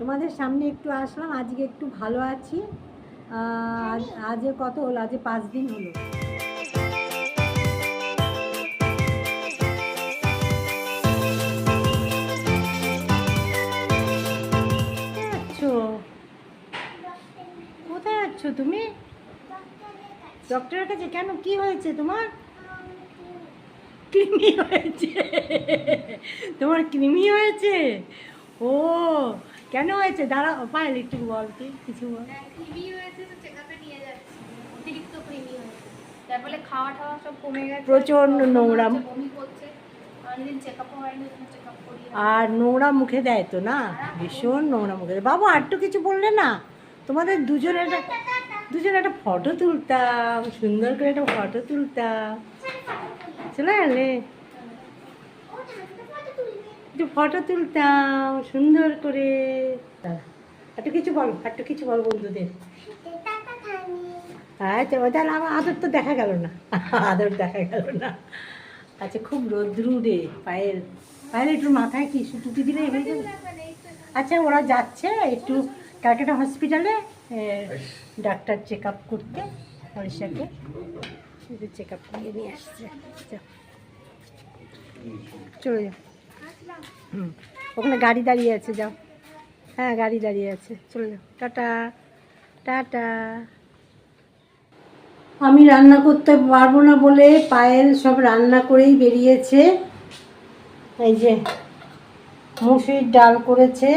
তোমাদের সামনে একটু আসলাম, আজকে একটু ভালো আছি। আজ কত হলো? আজে পাঁচ দিন হলো। কোথায় যাচ্ছ তুমি? ডক্টরের কাছে কেন? কি হয়েছে তোমার? কৃমি হয়েছে। তোমার কৃমি হয়েছে? ও কেন হয়েছে? দাঁড়া পায়েল একটু বল কি কিছু বল। কৃমি হয়েছে তো চেকআপে নিয়ে যাচ্ছি। অতিরিক্ত কৃমি হয়েছে। তার খাওয়া টাওয়া সব কমে গেছে। প্রচণ্ড নোংরা। হচ্ছে বমি করছে। অনেকদিন চেকআপও হয়নি চেকআপ করি আর নোংরা মুখে দেয় তো না? ভীষণ নোংরা মুখে দেয়। বাবু আরটু কিছু বললে না? তোমাদের দুজনে একটা দুজনে একটা ফটো তুলতাম সুন্দর করে একটা ফটো তুলতাম। চলে গেলে? একটু ফটো তুলতাম সুন্দর করে। দাঁড়া, একটু কিছু বল একটু কিছু বল বন্ধুদের। আচ্ছা তাহলে আমার আদর তো দেখা গেল না। আদর দেখা গেল না। আচ্ছা খুব রোদ্রু রে পায়ের পায়েল একটু মাথায় কি টুপি দিলে হয়ে যাবে। আচ্ছা ওরা যাচ্ছে একটু ক্যালকাটা হসপিটালে ডাক্তার চেক আপ করতে পরিষাকে চেক আপ করিয়ে নিয়ে আসছে। চলে যাও। ওখানে গাড়ি দাঁড়িয়ে আছে, যাও। হ্যাঁ গাড়ি দাঁড়িয়ে আছে। চলে যাও। টাটা। টাটা। আমি রান্না করতে পারব না বলে পায়েল সব রান্না করেই বেরিয়েছে। এই যে, মুসুরির ডাল করেছে।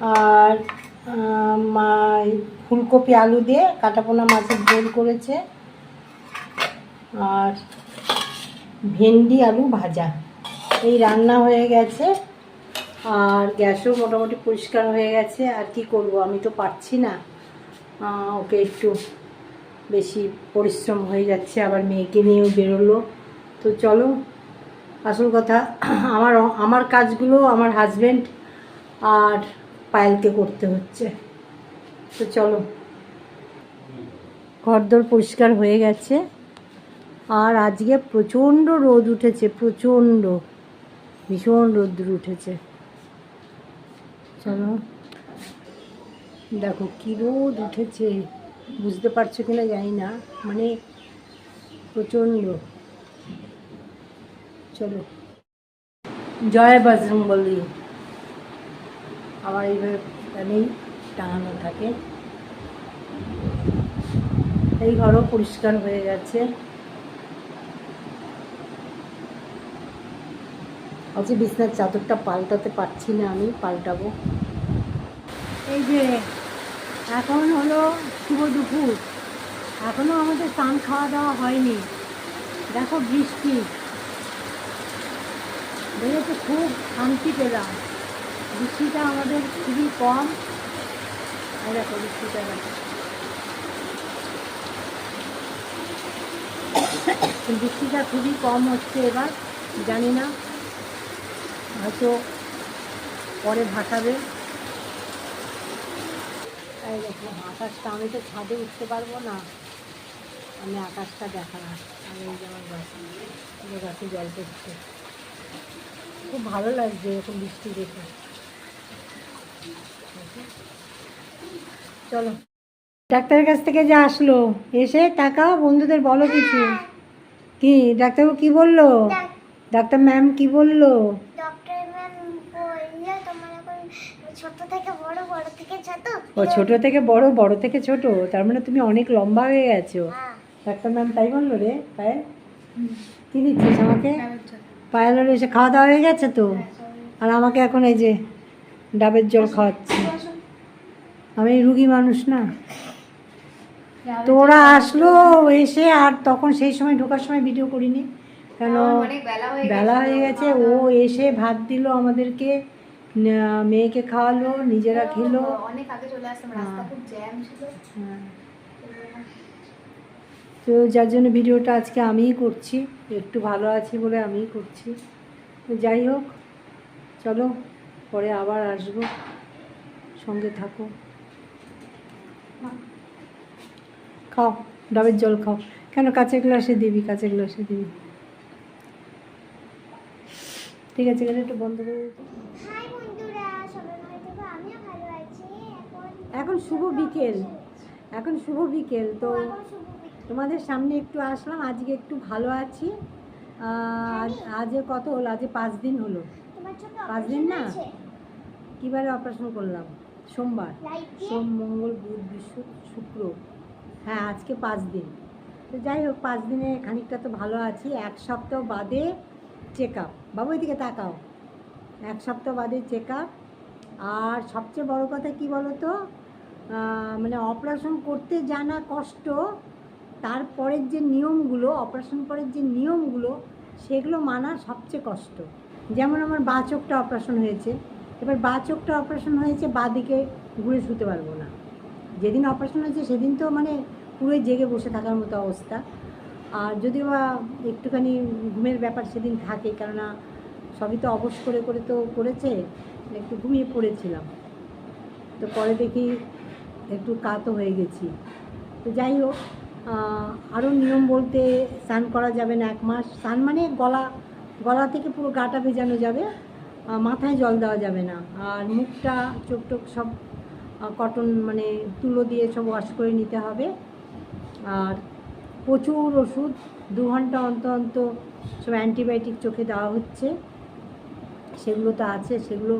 আর মা ফুলকপি আলু দিয়ে কাটাপোনা মাছের ঝোল করেছে। আর ভেন্ডি আলু ভাজা। এই রান্না হয়ে গেছে, আর গ্যাসও মোটামুটি পরিষ্কার হয়ে গেছে, আর কি করব আমি তো পারছি না। ওকে একটু বেশি পরিশ্রম হয়ে যাচ্ছে, আবার মেয়েকে নিয়েও বেরোলো। তো চলো, আসল কথা, আমার আমার কাজগুলো আমার হাজব্যান্ড আর পায়েলকে করতে হচ্ছে। তো চলো, ঘরদোর পরিষ্কার হয়ে গেছে, আর আজকে প্রচণ্ড রোদ উঠেছে, প্রচণ্ড। ভীষণ রোদ্দুর উঠেছে। চলো। দেখো কী রোদ উঠেছে। বুঝতে পারছ কিনা জানি না। মানে প্রচণ্ড। চলো। জয় বজরং বলি। আবার এইভাবে টাঙানো থাকে। এই ঘরও পরিষ্কার হয়ে গেছে। আজকে বিছনার চাদরটা পাল্টাতে পারছি না আমি, পাল্টাবো। এই যে, এখন হলো শুভ দুপুর। এখনও আমাদের স্নান খাওয়া দাওয়া হয়নি। দেখো বৃষ্টি। দেখেছ খুব শান্তি পেলাম। বৃষ্টিটা আমাদের খুবই কম। দেখো বৃষ্টিটা। বৃষ্টিটা খুবই কম হচ্ছে এবার, জানি না। হয়তো পরে ভাসাবে। এই দেখো আকাশটা আমি তো ছাদে উঠতে পারব না। আমি আকাশটা দেখালাম। আমি এই যে আমার গাছে গাছে জল পড়ছে। খুব ভালো লাগছে এরকম বৃষ্টি দেখে। চলো। ডাক্তারের কাছ থেকে যে আসলো এসে টাকা বন্ধুদের বলো কিছু। কি ডাক্তারবাবু কি বলল? ডাক্তার ম্যাম কি বলল ডক্টর ম্যাম বলল তোমার এখন ছোট থেকে বড় বড় থেকে ছোট ও ছোট থেকে বড় বড় থেকে ছোট? তার মানে তুমি অনেক লম্বা হয়ে গেছো। হ্যাঁ। ডাক্তার ম্যাম তাই বলল রে? পায়েল কি দিচ্ছিস আমাকে? পায়েলের এসে খাওয়া দাওয়া হয়ে গেছে তো? আর আমাকে এখন এই যে ডাবের জল খাওয়াচ্ছে। আমি রুগী মানুষ না। তো ওরা আসলো এসে আর তখন সেই সময় ঢোকার সময় ভিডিও করিনি। কেন? বেলা হয়ে গেছে ও এসে ভাত দিল আমাদেরকে। মেয়েকে খাওয়ালো নিজেরা খেলো। অনেক আগে চলে আসতাম রাস্তা খুব জ্যাম ছিল। হ্যাঁ। তো যার জন্য ভিডিওটা আজকে আমিই করছি একটু ভালো আছি বলে আমিই করছি। তো যাই হোক চলো পরে আবার আসব। সঙ্গে থাকো। খাও ডাবের জল খাও। কেন কাঁচের গ্লাসে দিবি কাঁচের গ্লাসে দিবি? ঠিক আছে এখানে একটু বন্ধ করে দিতে। হাই বন্ধুরা সবাই ভালো থেকো এখন শুভ বিকেল। এখন শুভ বিকেল, তো। তোমাদের সামনে একটু আসলাম। আজকে একটু ভালো আছি। আজ কত হলো? আজে পাঁচ দিন হলো। পাঁচ দিন না? কিবারে অপারেশন করলাম? সোমবার। সোম, মঙ্গল, বুধ বৃহস্পতি শুক্র। হ্যাঁ আজকে পাঁচ দিন। তো যাই হোক, পাঁচ দিনে খানিকটা তো ভালো আছি। এক সপ্তাহ বাদে চেক আপ বাবু, এদিকে তাকাও। এক সপ্তাহ বাদে চেক আপ আর সবচেয়ে বড় কথা কি বলো তো মানে অপারেশন করতে জানা কষ্ট, তারপরের যে নিয়মগুলো অপারেশন পরের যে নিয়মগুলো, সেগুলো মানা সবচেয়ে কষ্ট। যেমন আমার বা চোখটা অপারেশন হয়েছে। এবার বা চোখটা অপারেশন হয়েছে, বা দিকে ঘুরে শুতে পারব না। যেদিন অপারেশন হয়েছে, সেদিন তো মানে পুরোই জেগে বসে থাকার মতো অবস্থা। আর যদিও বা একটুখানি ঘুমের ব্যাপার সেদিন থাকে, কেননা সবই তো অবশ করে করে তো করেছে, একটু ঘুমিয়ে পড়েছিলাম। তো পরে দেখি একটু কাতও হয়ে গেছি। তো যাই হোক আরও নিয়ম বলতে স্নান করা যাবে না এক মাস। স্নান মানে গলা গলা থেকে পুরো গাটা ভেজানো যাবে মাথায় জল দেওয়া যাবে না। আর মুখটা, চোখ টোক সব কটন মানে তুলো দিয়ে সব ওয়াশ করে নিতে হবে। আর প্রচুর ওষুধ, দু ঘণ্টা অন্তর অন্তর সব অ্যান্টিবায়োটিক চোখে দেওয়া হচ্ছে। সেগুলো তো আছে, সেগুলো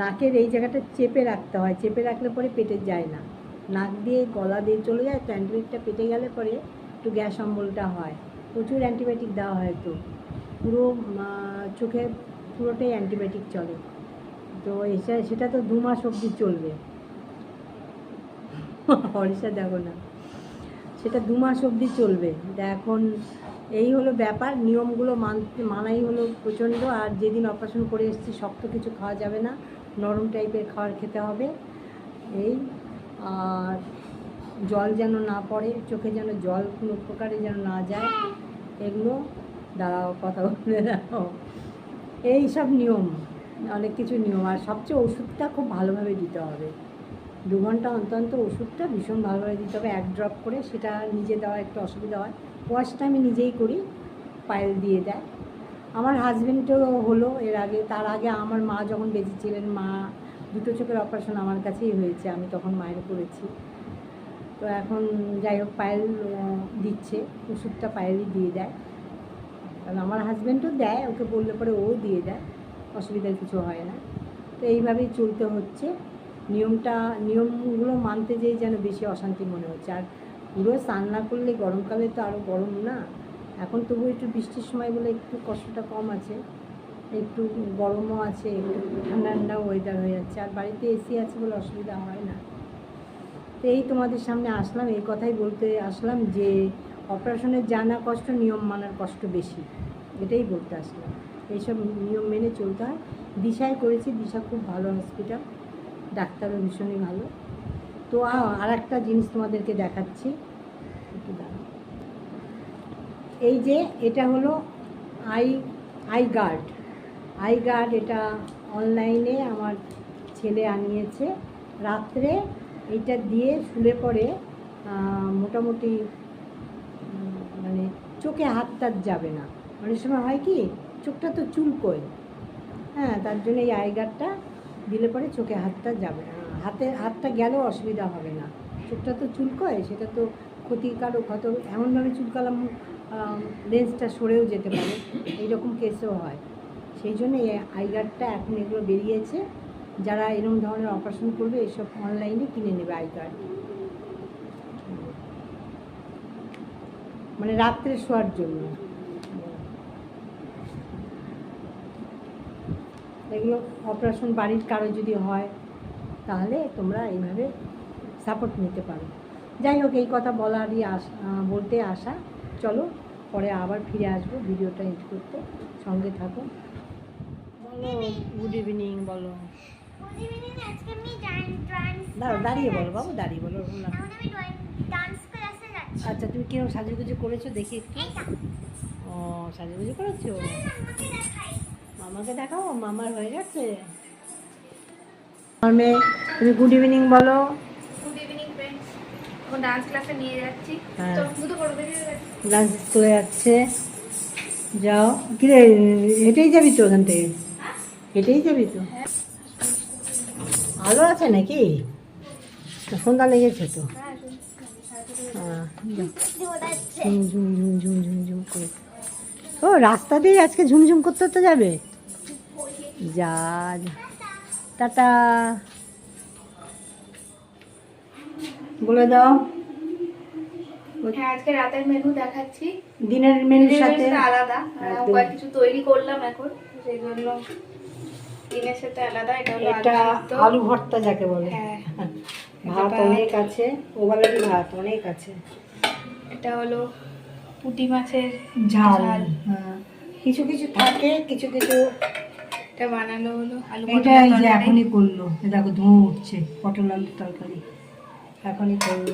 নাকের এই জায়গাটা চেপে রাখতে হয়। চেপে রাখলে পরে পেটে যায় না। নাক দিয়ে, গলা দিয়ে চলে যায় তো অ্যান্টিবায়োটিকটা পেটে গেলে পরে একটু গ্যাস অম্বলটা হয়। প্রচুর অ্যান্টিবায়োটিক দেওয়া হয় তো। পুরো চোখে পুরোটাই অ্যান্টিবায়োটিক চলে। তো এটা সেটা তো দু মাস অবধি চলবে। হরিষা দেখো না। সেটা দু মাস অবধি চলবে। এখন এই হলো ব্যাপার, নিয়মগুলো মানতে মানাই হলো প্রচণ্ড। আর যেদিন অপারেশন করে এসেছি, শক্ত কিছু খাওয়া যাবে না। নরম টাইপের খাবার খেতে হবে। এই আর জল যেন না পড়ে, চোখে যেন জল কোনো প্রকারে যেন না যায়, এগুলো দাঁড়াও, কথা বলে দাঁড়াও। এই সব নিয়ম, অনেক কিছু নিয়ম। আর সবচেয়ে ওষুধটা খুব ভালোভাবে দিতে হবে। দু ঘণ্টা অন্তর ওষুধটা ভীষণ ভালোভাবে দিতে হবে। এক ড্রপ করে সেটা নিজে দেওয়া একটু অসুবিধা হয়। ওয়াশটা আমি নিজেই করি, পায়েল দিয়ে দেয়। আমার হাজবেন্ডেরও হলো এর আগে, তার আগে আমার মা যখন বেঁচে ছিলেন, মা দুটো চোখের অপারেশন আমার কাছেই হয়েছে, আমি তখন মায়ের করেছি। তো এখন যাই হোক পায়েল দিচ্ছে, ওষুধটা পায়েলই দিয়ে দেয়। কারণ আমার হাজব্যান্ডও দেয়, ওকে বললে পরে ও দিয়ে দেয় অসুবিধার কিছু হয় না। তো এইভাবেই চলতে হচ্ছে। নিয়মটা, নিয়মগুলো মানতে যেই যেন বেশি অশান্তি মনে হচ্ছে। আর পুরো স্নান না করলে গরমকালে তো আরও গরম না। এখন তবু একটু বৃষ্টির সময় বলে একটু কষ্টটা কম আছে। একটু গরমও আছে, একটু ঠান্ডা ঠান্ডা ওয়েদার হয়ে যাচ্ছে, আর বাড়িতে এসি আছে বলে অসুবিধা হয় না। তো এই তোমাদের সামনে আসলাম, এই কথাই বলতে আসলাম যে অপারেশনের জানা কষ্ট, নিয়ম মানার কষ্ট বেশি, এটাই বলতে আসলাম। এইসব নিয়ম মেনে চলতে হয়। দিশায় করেছি, দিশা খুব ভালো হসপিটাল ডাক্তারও ভীষণই ভালো। তো আর একটা জিনিস তোমাদেরকে দেখাচ্ছি এই যে এটা হলো eye eye guard eye guard এটা অনলাইনে আমার ছেলে আনিয়েছে। রাত্রে এইটা দিয়ে শুলে পরে মোটামুটি মানে চোখে হাত টাত যাবে না। অনেক সময় হয় কি, চোখটা তো চুলকোয় হ্যাঁ তার জন্য এই আই গার্ডটা দিলে পরে চোখে হাতটা যাবে না। হাতে, হাতটা গেলেও অসুবিধা হবে না। চোখটা তো চুলকোয় সেটা তো ক্ষতিকারক হয়তো এমনভাবে চুলকালাম লেন্সটা সরেও যেতে পারে। এইরকম কেসেও হয়। সেই জন্য এই আই গার্ডটা এখন এগুলো বেরিয়েছে। যারা এরকম ধরনের অপারেশন করবে, এসব অনলাইনে কিনে নেবে আই গার্ড মানে রাত্রে শোয়ার জন্য। এগুলো অপারেশন বাড়ির কারও যদি হয়, তাহলে তোমরা এইভাবে সাপোর্ট নিতে পারো। যাই হোক, এই কথা বলারই আস বলতে আসা চলো, পরে আবার ফিরে আসব ভিডিওটা এড করতে। সঙ্গে থাকো। গুড ইভিনিং বলো। ডান্স দাঁড়িয়ে বলো। বাবু দাঁড়িয়ে বলো ডান্স আচ্ছা তুমি কীরকম সাজুগুজু করেছ দেখি একটু। ও সাজুগুজু করেছ? মামাকে দেখাও মামার হয়ে গেছে। আমার মেয়ে তুমি গুড ইভিনিং বলো। গুড ইভিনিং ফ্রেন্ডস ডান্স ক্লাসে নিয়ে যাচ্ছি। হ্যাঁ। গেছে লাঞ্চ স্কুলে যাচ্ছে। যাও। কিরে হেঁটেই যাবি তো ওখান থেকে? হেঁটেই যাবি তো আলো আছে নাকি? সন্ধ্যা লেগেছে তো। করে। ও রাস্তা দিয়ে আজকে ঝুমঝুম করতে তো যাবে? যা যা। টাটা। বলে দাও। হ্যাঁ আজকে রাতের মেনু দেখাচ্ছি। দিনের মেনুর সাথে আলাদা। কিছু তৈরি করলাম এখন। সেই জন্য দিনের সাথে আলাদা এটা হলো এটা আলু ভর্তা যাকে বলে। হ্যাঁ। ভাত অনেক আছে ওভাবেরই ভাত অনেক আছে। এটা হলো পুঁটি মাছের ঝাল। হ্যাঁ। কিছু কিছু থাকে কিছু কিছু এটা বানানো হলো আলু এটা এই যে। এখনই করল। দেখো ধোঁয়া উঠছে পটল আলুর তরকারি। এখনই করল।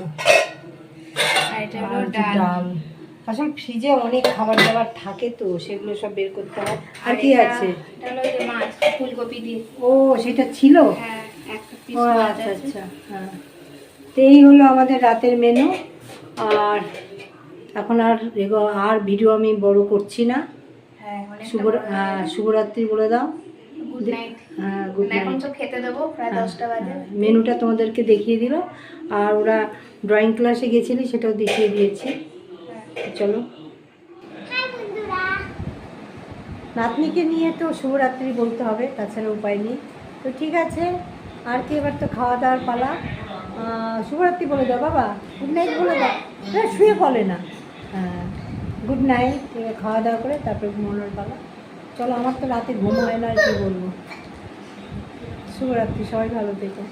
আর এটা হলো ডাল। আসলে ফ্রিজে অনেক খাবার দাবার থাকে তো সেগুলো সব বের করতে হয়। আর কি আছে? ফুলকপি দিয়ে। ও সেটা ছিল? হ্যাঁ ও আচ্ছা আচ্ছা হ্যাঁ। তো এই হলো আমাদের রাতের মেনু আর এখন আর আর ভিডিও আমি বড় করছি না। হ্যাঁ শুভ হ্যাঁ, শুভরাত্রি বলে দাও। গুড এখন নাইট তো খেতে দেবো প্রায় দশটা বাজে। মেনুটা তোমাদেরকে দেখিয়ে দিল আর ওরা ড্রয়িং ক্লাসে গেছিলি সেটাও দেখিয়ে দিয়েছি। চলো। নাতনিকে নিয়ে তো শুভরাত্রি বলতে হবে তাছাড়া উপায় নেই। তো ঠিক আছে আর কি এবার তো খাওয়া দাওয়ার পালা। শুভরাত্রি বলে দাও বাবা গুড নাইট বলে দাও। না শুয়ে বলে না। হ্যাঁ গুড নাইট খাওয়া দাওয়া করে তারপরে ঘুমানোর পালা। চলো আমার তো রাতে ঘুম হয় না আর কি বলব। শুভরাত্রি সবাই ভালো থেকো।